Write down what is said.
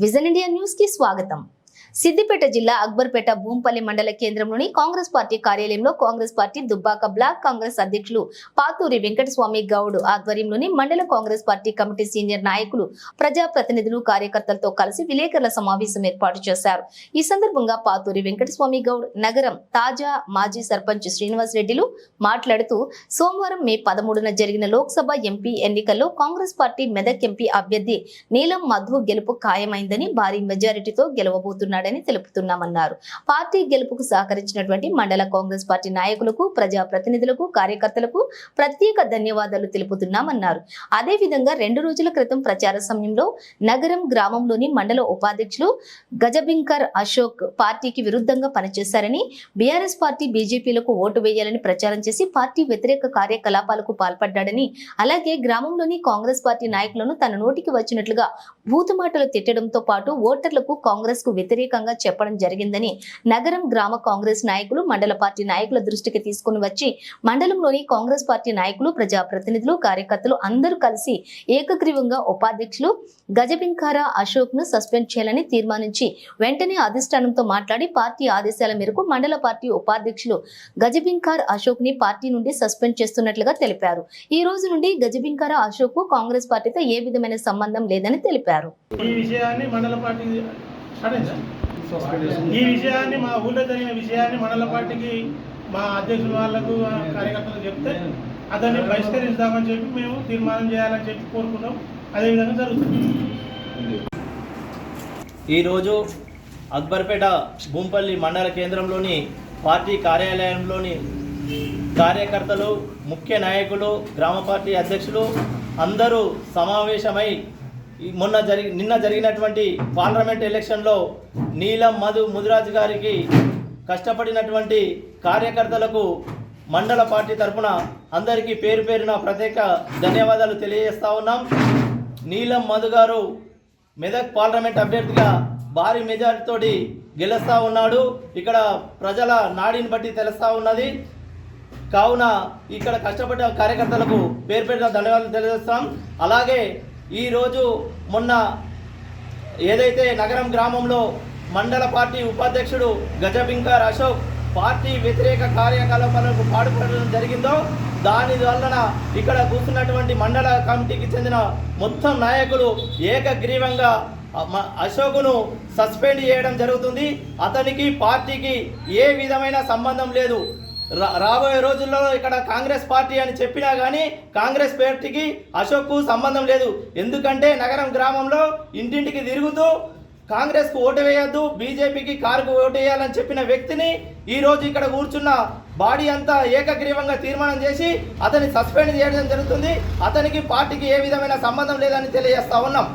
Vision India news కి స్వాగతం సిద్దిపేట జిల్లా అక్బర్పేట భూంపల్లి మండల కేంద్రంలోని కాంగ్రెస్ పార్టీ కార్యాలయంలో కాంగ్రెస్ పార్టీ దుబ్బాక బ్లాక్ కాంగ్రెస్ అధ్యక్షులు పాతూరి వెంకటస్వామి గౌడ్ ఆధ్వర్యంలోని మండల కాంగ్రెస్ పార్టీ కమిటీ సీనియర్ నాయకులు ప్రజాప్రతినిధులు కార్యకర్తలతో కలిసి విలేకరుల సమావేశం ఏర్పాటు చేశారు. ఈ సందర్భంగా పాతూరి వెంకటస్వామి గౌడ్ నగరం తాజా మాజీ సర్పంచ్ శ్రీనివాస్ రెడ్డిలు మాట్లాడుతూ సోమవారం మే పదమూడున జరిగిన లోక్సభ ఎంపీ ఎన్నికల్లో కాంగ్రెస్ పార్టీ మెదక్ ఎంపీ అభ్యర్థి నీలం మధు గెలుపు ఖాయమైందని భారీ మెజారిటీతో గెలవబోతున్నాడని తెలుపుతున్నామన్నారు. పార్టీ గెలుపుకు సహకరించినటువంటి మండల కాంగ్రెస్ పార్టీ నాయకులకు ప్రజా ప్రతినిధులకు కార్యకర్తలకు ప్రత్యేక ధన్యవాదాలు తెలుపుతున్నామన్నారు. అదేవిధంగా రెండు రోజుల క్రితం ప్రచార సమయంలో నగరం గ్రామంలోని మండల ఉపాధ్యక్షులు గజబింకర్ అశోక్ పార్టీకి విరుద్ధంగా పనిచేశారని బీఆర్ఎస్ పార్టీ బీజేపీలకు ఓటు వేయాలని ప్రచారం చేసి పార్టీ వ్యతిరేక కార్యకలాపాలకు పాల్పడ్డాడని అలాగే గ్రామంలోని కాంగ్రెస్ పార్టీ నాయకులను తన నోటికి వచ్చినట్లుగా బూతుమాటలు తిట్టడంతో పాటు ఓటర్లకు కాంగ్రెస్కు వ్యతిరేక ప్రత్యేకంగా చెప్పడం జరిగిందని నగరం గ్రామ కాంగ్రెస్ నాయకులు మండల పార్టీ నాయకుల దృష్టికి తీసుకుని వచ్చి మండలంలోని కాంగ్రెస్ పార్టీ నాయకులు ప్రజా ప్రతినిధులు కార్యకర్తలు అందరూ కలిసి ఏకగ్రీవంగా ఉపాధ్యక్షులు గజబింకారా అశోక్ను సస్పెండ్ చేయాలని తీర్మానించి వెంటనే అధిష్టానంతో మాట్లాడి పార్టీ ఆదేశాల మేరకు మండల పార్టీ ఉపాధ్యక్షులు గజబింకార్ అశోక్ని పార్టీ నుండి సస్పెండ్ చేస్తున్నట్లుగా తెలిపారు. ఈ రోజు నుండి గజబింకార అశోక్కు కాంగ్రెస్ పార్టీతో ఏ విధమైన సంబంధం లేదని తెలిపారు. ఈ విషయాన్ని మండల పార్టీ ఈ విషయాన్ని మా ఊళ్ళో జరిగిన విషయాన్ని మండల పార్టీకి మా అధ్యక్షుల వాళ్ళకు కార్యకర్తలు కార్యకర్తలకు చెప్తే అతన్ని బహిష్కరిస్తామని చెప్పి మేము తీర్మానం చేయాలని చెప్పి కోరుకున్నాం. అదేవిధంగా జరుగుతుంది. ఈరోజు అక్బర్పేట భూంపల్లి మండల కేంద్రంలోని పార్టీ కార్యాలయంలోని కార్యకర్తలు ముఖ్య నాయకులు గ్రామ పార్టీ అధ్యక్షులు అందరూ సమావేశమై మొన్న జరిగి నిన్న జరిగినటువంటి పార్లమెంట్ ఎలక్షన్లో నీలం మధు ముదిరాజు గారికి కష్టపడినటువంటి కార్యకర్తలకు మండల పార్టీ తరఫున అందరికీ పేరు పేరున ప్రత్యేక ధన్యవాదాలు తెలియజేస్తా ఉన్నాం. నీలం మధు గారు మెదక్ పార్లమెంట్ అభ్యర్థిగా భారీ మెజారిటీతోటి గెలుస్తూ ఉన్నాడు. ఇక్కడ ప్రజల నాడిని బట్టి తెలుస్తూ ఉన్నది. కావున ఇక్కడ కష్టపడ్డ కార్యకర్తలకు పేరు పేరున ధన్యవాదాలు తెలియజేస్తాం. అలాగే ఈరోజు మొన్న ఏదైతే నగరం గ్రామంలో మండల పార్టీ ఉపాధ్యక్షుడు గజబింకర్ అశోక్ పార్టీ వ్యతిరేక కార్యకలాపాలకు పాడుపడడం జరిగిందో దాని వలన ఇక్కడ కూర్చున్నటువంటి మండల కమిటీకి చెందిన మొత్తం నాయకులు ఏకగ్రీవంగా అశోకును సస్పెండ్ చేయడం జరుగుతుంది. అతనికి పార్టీకి ఏ విధమైన సంబంధం లేదు. రాబోయే రోజుల్లో ఇక్కడ కాంగ్రెస్ పార్టీ అని చెప్పినా కానీ కాంగ్రెస్ పార్టీకి అశోక్కు సంబంధం లేదు. ఎందుకంటే నగరం గ్రామంలో ఇంటింటికి తిరుగుతూ కాంగ్రెస్కు ఓటు వేయొద్దు బీజేపీకి కారుకు ఓటు వేయాలని చెప్పిన వ్యక్తిని ఈ రోజు ఇక్కడ కూర్చున్న బాడీ అంతా ఏకగ్రీవంగా తీర్మానం చేసి అతన్ని సస్పెండ్ చేయడం జరుగుతుంది. అతనికి పార్టీకి ఏ విధమైన సంబంధం లేదని తెలియజేస్తా ఉన్నాం.